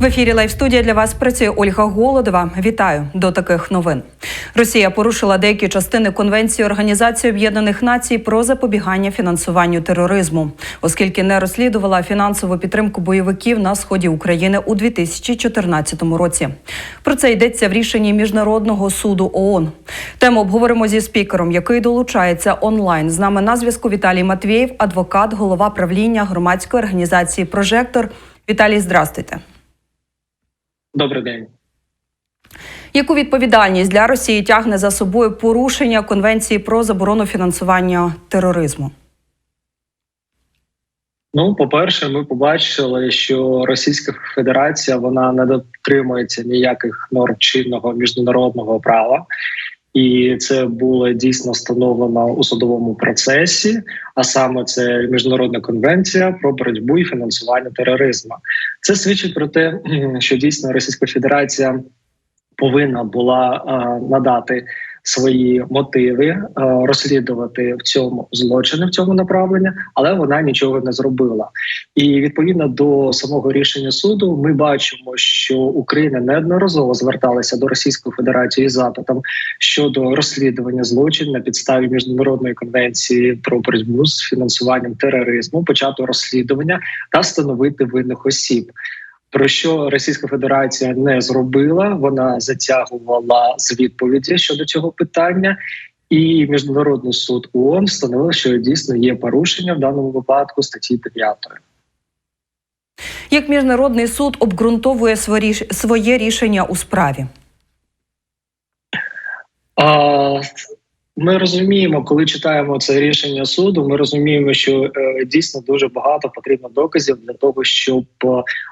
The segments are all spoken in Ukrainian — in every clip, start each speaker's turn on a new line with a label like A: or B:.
A: В ефірі Лайв студія для вас працює Ольга Голодова. Вітаю до таких новин. Росія порушила деякі частини Конвенції Організації Об'єднаних Націй про запобігання фінансуванню тероризму, оскільки не розслідувала фінансову підтримку бойовиків на сході України у 2014 році. Про це йдеться в рішенні міжнародного суду ООН. Тему обговоримо зі спікером, який долучається онлайн. З нами на зв'язку Віталій Матвєєв, адвокат, голова правління громадської організації Прожектор. Віталій, здрастуйте.
B: Добрий день.
A: Яку відповідальність для Росії тягне за собою порушення Конвенції про заборону фінансування тероризму?
B: Ну, по-перше, ми побачили, що Російська Федерація вона не дотримується ніяких норм чинного міжнародного права, і це було дійсно встановлено у судовому процесі. А саме це міжнародна конвенція про боротьбу і фінансування тероризму. Це свідчить про те, що дійсно Російська Федерація повинна була надати свої мотиви, е, розслідувати в цьому злочини в цьому направленні, але вона нічого не зробила. І відповідно до самого рішення суду, ми бачимо, що Україна неодноразово зверталася до Російської Федерації з запитом щодо розслідування злочин на підставі міжнародної конвенції про боротьбу з фінансуванням тероризму, почати розслідування та встановити винних осіб. Про що Російська Федерація не зробила, вона затягувала з відповіді щодо цього питання, і міжнародний суд ООН встановив, що дійсно є порушення в даному випадку статті 9.
A: Як міжнародний суд обґрунтовує своє рішення у справі?
B: А, ми розуміємо, коли читаємо це рішення суду. Ми розуміємо, що е, дійсно дуже багато потрібно доказів для того, щоб е,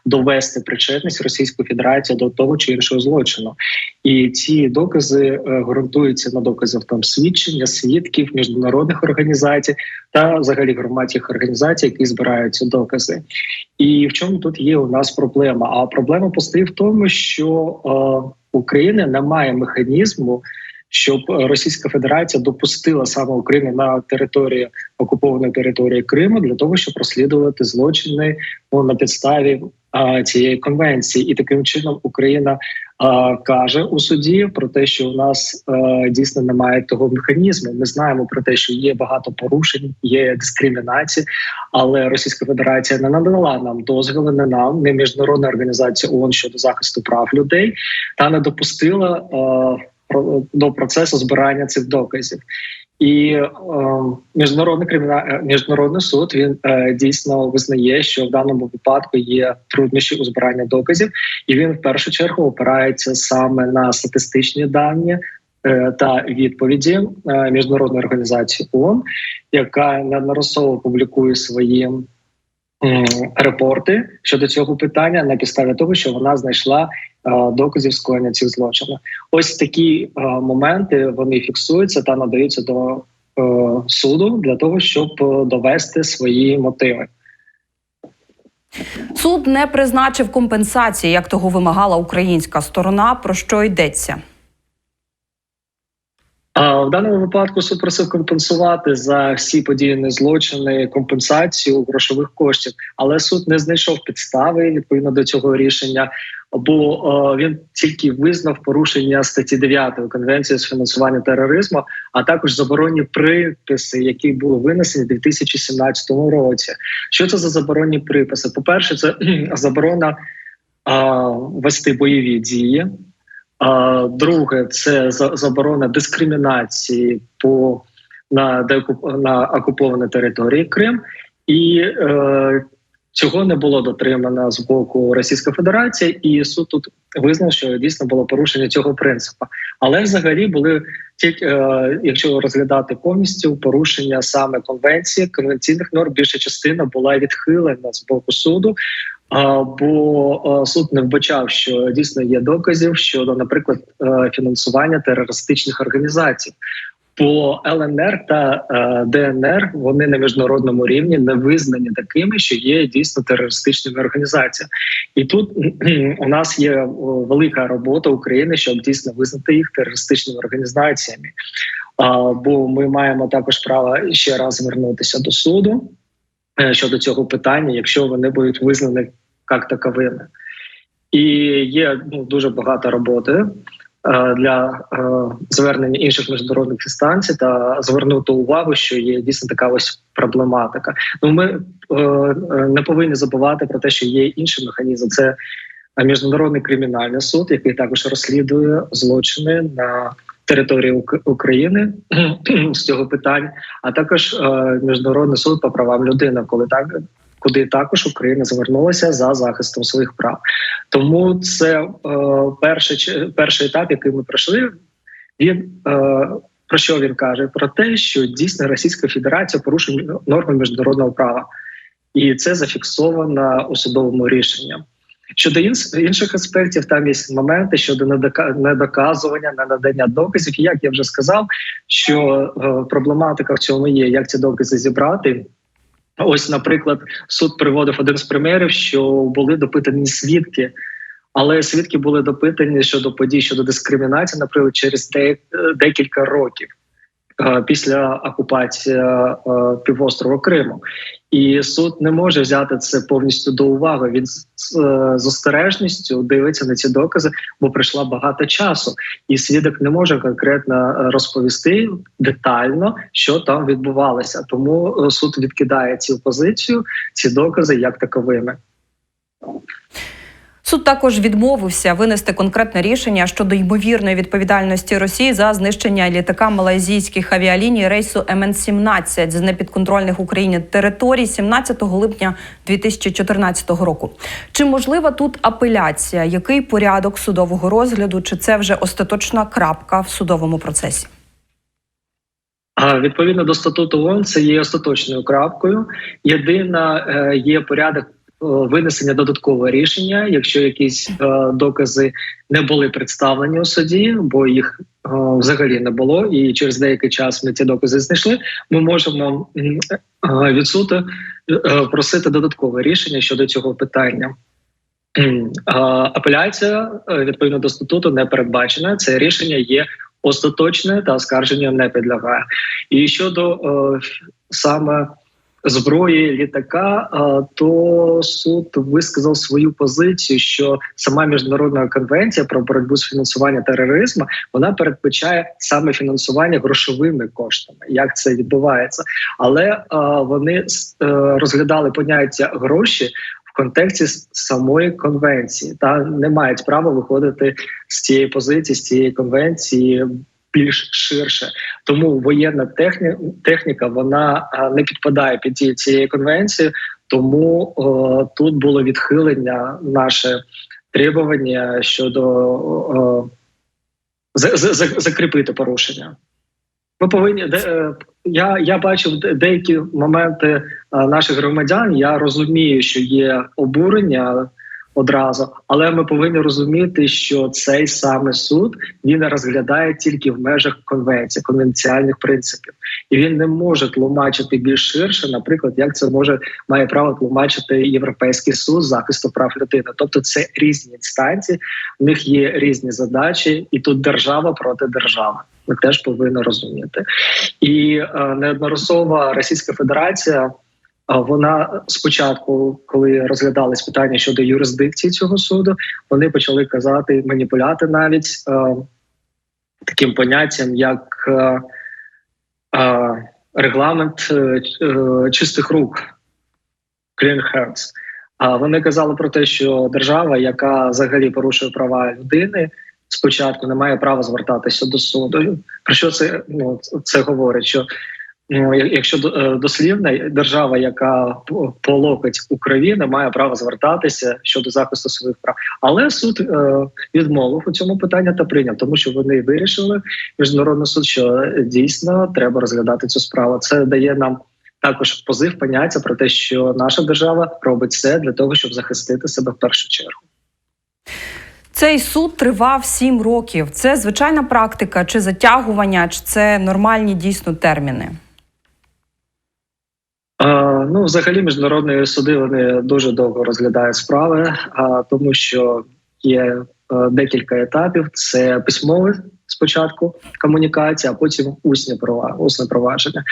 B: довести причетність Російської Федерації до того чи іншого злочину, і ці докази е, ґрунтуються на доказах там свідчення, свідків міжнародних організацій та взагалі громадських організацій, які збирають ці докази. І в чому тут є у нас проблема? А проблема постає в тому, що е, Україна не має механізму щоб Російська Федерація допустила саме Україну на території окупованої території Криму для того, щоб розслідувати злочини ну, на підставі а, цієї конвенції, і таким чином Україна а, каже у суді про те, що у нас а, дійсно немає того механізму. Ми знаємо про те, що є багато порушень, є дискримінації, але Російська Федерація не надала нам дозволи, не нам, не міжнародна організація ООН щодо захисту прав людей та не допустила. А, до процесу збирання цих доказів. І е, міжнародний кримінал е, міжнародний суд він е, дійсно визнає, що в даному випадку є труднощі у збиранні доказів, і він в першу чергу опирається саме на статистичні дані е, та відповіді е, міжнародної організації ООН, яка неодноразово публікує свої репорти щодо цього питання на підставі того, що вона знайшла е, доказів скоєння цих злочинів. Ось такі е, моменти вони фіксуються та надаються до е, суду для того, щоб довести свої мотиви.
A: Суд не призначив компенсації, як того вимагала українська сторона. Про що йдеться?
B: В даному випадку суд просив компенсувати за всі подіяні злочини компенсацію грошових коштів, але суд не знайшов підстави відповідно до цього рішення, бо він тільки визнав порушення статті 9 конвенції з фінансування тероризму, а також заборонні приписи, які були винесені в 2017 році. Що це за заборонні приписи? По перше, це заборона вести бойові дії. Друге, це заборона дискримінації по на на окупованій території Крим, і е, цього не було дотримано з боку Російської Федерації, і суд тут визнав, що дійсно було порушення цього принципу. Але взагалі були тільки, е, якщо розглядати повністю порушення саме конвенції конвенційних норм, більша частина була відхилена з боку суду. Бо суд не вбачав, що дійсно є доказів щодо, наприклад, е, фінансування терористичних організацій. Бо ЛНР та е, ДНР вони на міжнародному рівні не визнані такими, що є дійсно терористичними організаціями, і тут у нас є велика робота України, щоб дійсно визнати їх терористичними організаціями. Бо ми маємо також право ще раз звернутися до суду. Е, щодо цього питання, якщо вони будуть визнані як таковими. І є ну, дуже багато роботи е, для е, звернення інших міжнародних інстанцій та звернути увагу, що є дійсно така ось проблематика. Ну ми не повинні забувати про те, що є інший механізм. Це міжнародний кримінальний суд, який також розслідує злочини на території України з цього питань, а також е, міжнародний суд по правам людини, коли так куди також Україна звернулася за захистом своїх прав. Тому це е, перший перший етап, який ми пройшли. Він е, про що він каже? Про те, що дійсно Російська Федерація порушує норми міжнародного права, і це зафіксовано у судовому рішенні. Щодо інших аспектів, там є моменти щодо недока- недоказування, ненадання доказів. І Як я вже сказав, що е, проблематика в цьому є, як ці докази зібрати. Ось, наприклад, суд приводив один з примерів, що були допитані свідки, але свідки були допитані щодо подій щодо дискримінації, наприклад, через декілька років е, після окупації е, півострова Криму. І суд не може взяти це повністю до уваги. Він з, з- остережністю дивиться на ці докази, бо пройшло багато часу, і свідок не може конкретно е, розповісти детально, що там відбувалося. Тому е, суд відкидає цю позицію, ці докази як таковими.
A: Суд також відмовився винести конкретне рішення щодо ймовірної відповідальності Росії за знищення літака малайзійських авіаліній рейсу МН-17 з непідконтрольних Україні територій 17 липня 2014 року. Чи можлива тут апеляція? Який порядок судового розгляду? Чи це вже остаточна крапка в судовому процесі?
B: Відповідно до статуту ООН це є остаточною крапкою. Єдина е, є порядок винесення додаткового рішення, якщо якісь е, докази не були представлені у суді, бо їх е, взагалі не було, і через деякий час ми ці докази знайшли. Ми можемо м, е, від суду е, просити додаткове рішення щодо цього питання. Апеляція е, відповідно до статуту не передбачена. Це рішення є остаточне та оскарження не підлягає. І щодо е, саме зброї літака, то суд висказав свою позицію, що сама міжнародна конвенція про боротьбу з фінансуванням тероризму вона передбачає саме фінансування грошовими коштами. Як це відбувається? Але вони е, розглядали поняття гроші. Контексті самої конвенції та не мають права виходити з цієї позиції, з цієї конвенції більш ширше. Тому воєнна техні... техніка вона не підпадає під дії цієї конвенції. Тому о, тут було відхилення наше требування щодо о, за- за- за- закріпити порушення. Ми повинні е, я, я бачив деякі моменти е, наших громадян. Я розумію, що є обурення одразу, але ми повинні розуміти, що цей саме суд він розглядає тільки в межах конвенції, конвенціальних принципів, і він не може тлумачити більш ширше, наприклад, як це може має право тлумачити Європейський суд захисту прав людини. Тобто, це різні інстанції, в них є різні задачі, і тут держава проти держави. Ми теж повинні розуміти. І е, неодноразово Російська Федерація. Вона спочатку, коли розглядались питання щодо юрисдикції цього суду, вони почали казати маніпуляти навіть е, таким поняттям, як е, е, регламент е, е, чистих рук clean hands. А вони казали про те, що держава, яка взагалі порушує права людини, спочатку не має права звертатися до суду. Про що це ну це говорить? Що якщо до- е, держава, яка по- локоть у крові, не має права звертатися щодо захисту своїх прав. Але суд е, відмовив у цьому питанні та прийняв, тому що вони вирішили міжнародний суд, що дійсно треба розглядати цю справу. Це дає нам також позив поняття про те, що наша держава робить все для того, щоб захистити себе в першу чергу.
A: Цей суд тривав сім років. Це звичайна практика, чи затягування, чи це нормальні дійсно терміни?
B: Ну, взагалі, міжнародні суди вони дуже довго розглядають справи, тому що є е, декілька етапів: це письмове спочатку комунікація, а потім права, усне провадження.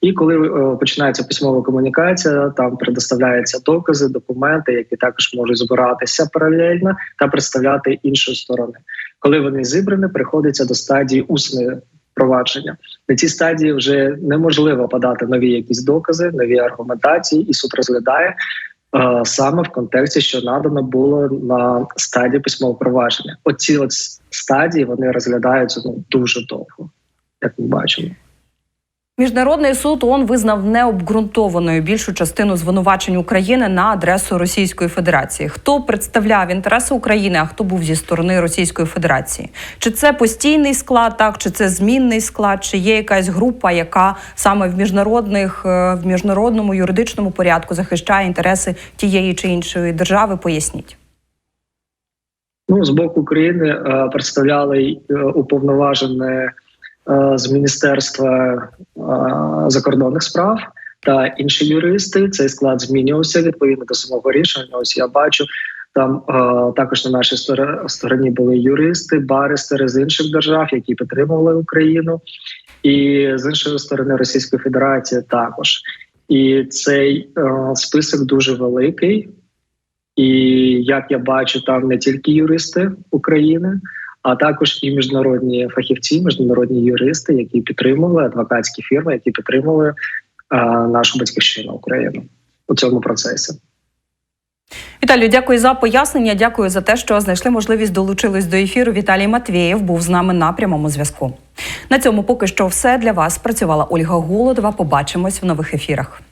B: І коли е, починається письмова комунікація, там предоставляються докази, документи, які також можуть збиратися паралельно та представляти іншої сторони. Коли вони зібрані, приходиться до стадії усне провадження. На цій стадії вже неможливо подати нові якісь докази, нові аргументації, і суд розглядає е, саме в контексті, що надано було на стадії письмового провадження. Оці от стадії вони розглядаються ну дуже довго, як ми бачимо.
A: Міжнародний суд ООН визнав необґрунтованою більшу частину звинувачень України на адресу Російської Федерації. Хто представляв інтереси України, а хто був зі сторони Російської Федерації? Чи це постійний склад, так чи це змінний склад, чи є якась група, яка саме в міжнародних е, в міжнародному юридичному порядку захищає інтереси тієї чи іншої держави? Поясніть.
B: Ну, з боку України е, представляли е, уповноважене з Міністерства е, закордонних справ та інші юристи. Цей склад змінювався відповідно до самого рішення. Ось я бачу. Там е, також на нашій стор- стороні були юристи, баристери з інших держав, які підтримували Україну, і з іншої сторони Російської Федерації також. І цей е, список дуже великий. І як я бачу, там не тільки юристи України, а також і міжнародні фахівці, міжнародні юристи, які підтримували адвокатські фірми, які підтримували нашу батьківщину Україну у цьому процесі.
A: Віталію, дякую за пояснення. Дякую за те, що знайшли можливість долучились до ефіру. Віталій Матвєєв був з нами на прямому зв'язку. На цьому поки що все для вас. Працювала Ольга Голодова. Побачимось в нових ефірах.